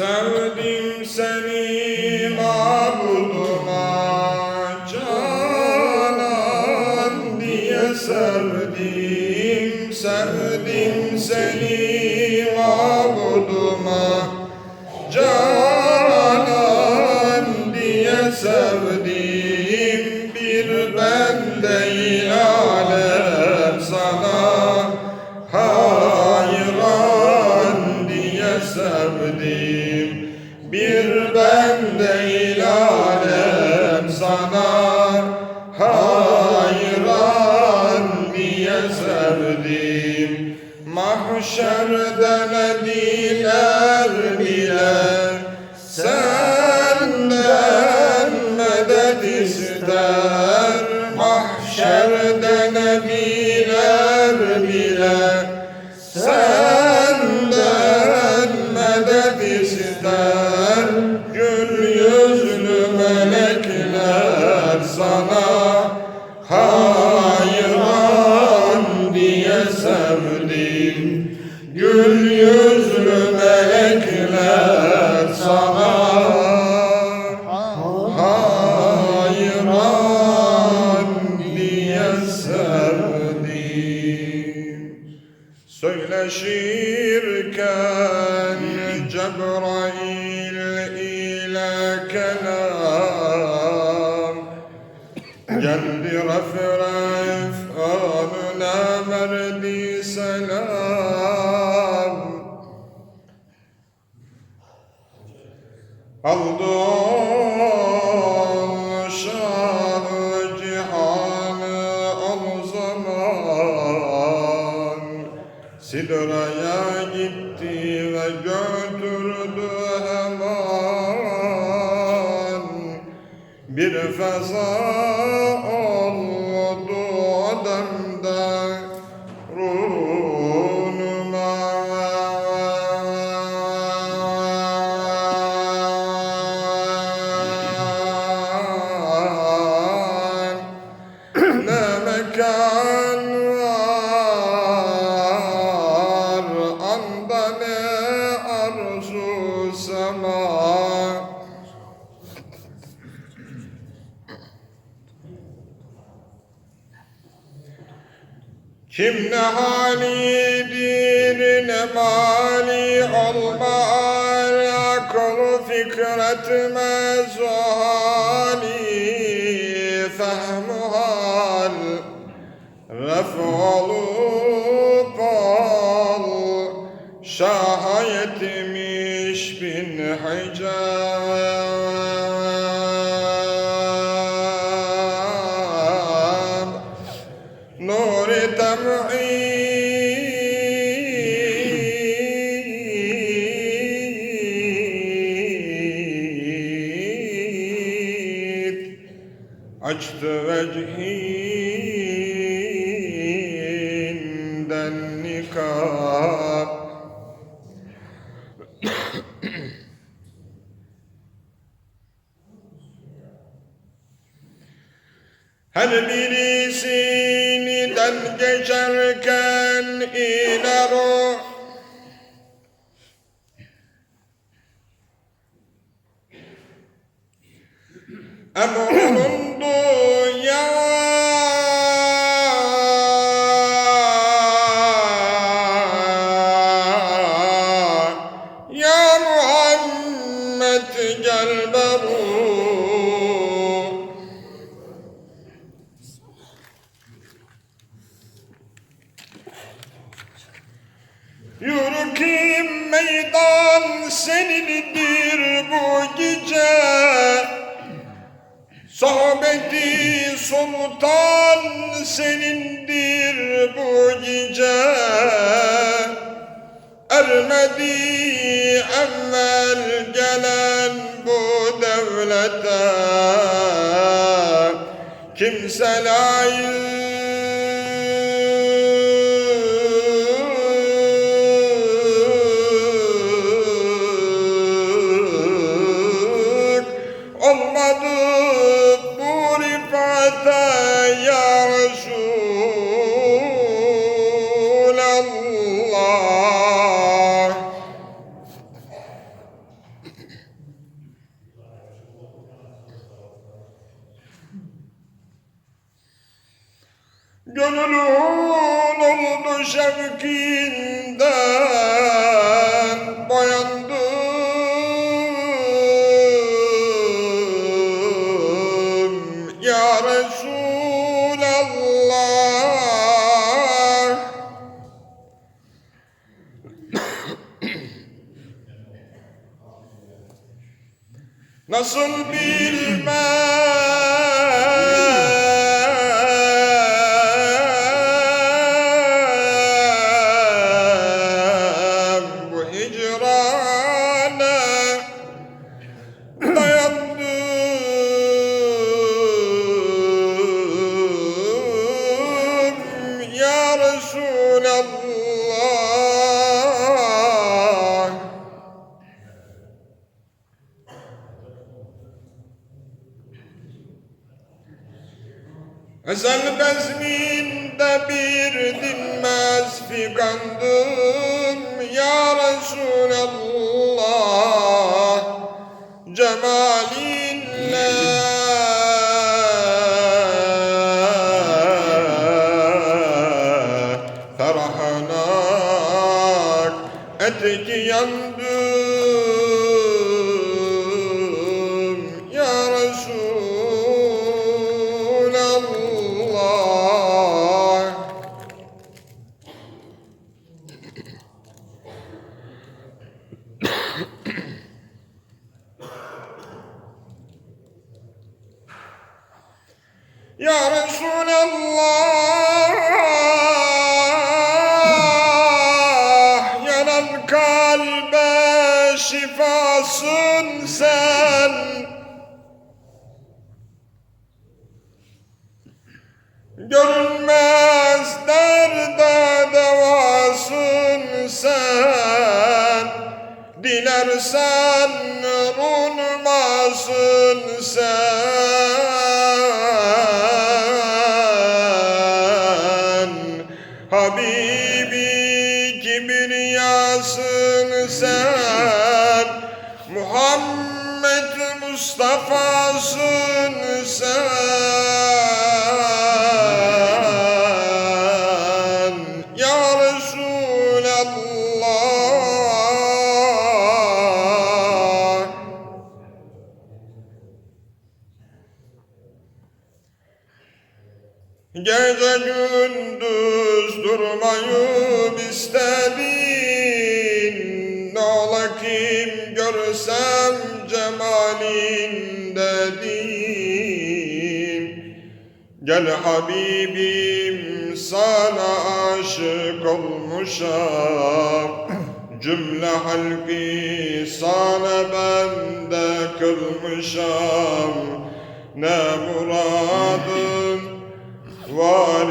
Sevdim seni mabuduma canan diye sevdim Sevdim seni Mahşerde ne diler bile Senden medet ister kelam. Geldi ref ref anına verdi selam feza oldu ademde ruhuma ne mekan Kim ne halidir ne mali olmaz akıl fikretmez o açtı vecihinden nikab Her birisini den geçerken iner o Emrunun Muhammed gel beru Yürü ki meydan senindir bu gece. Sohbeti sultan senindir bu gece. Ermedi evvel gelen devlete Kimse layık olmadı bu rifate ya Gönlün oldu şevkinden boyandım. Ya Resulallah. Nasıl bilmem Ezel bezminde bir dinmez figandım. Ya Resulallah Ya Resulallah Yanan kalbe şifasın sen. Görünmez derde devasın sen. Dilersen unmasın sen Gece gündüz durmayıp istedin Ola kim görsem cemalin dedim Gel Habibim sana aşık olmuşam. Cümle halki sana bende kılmışam Ne muradın var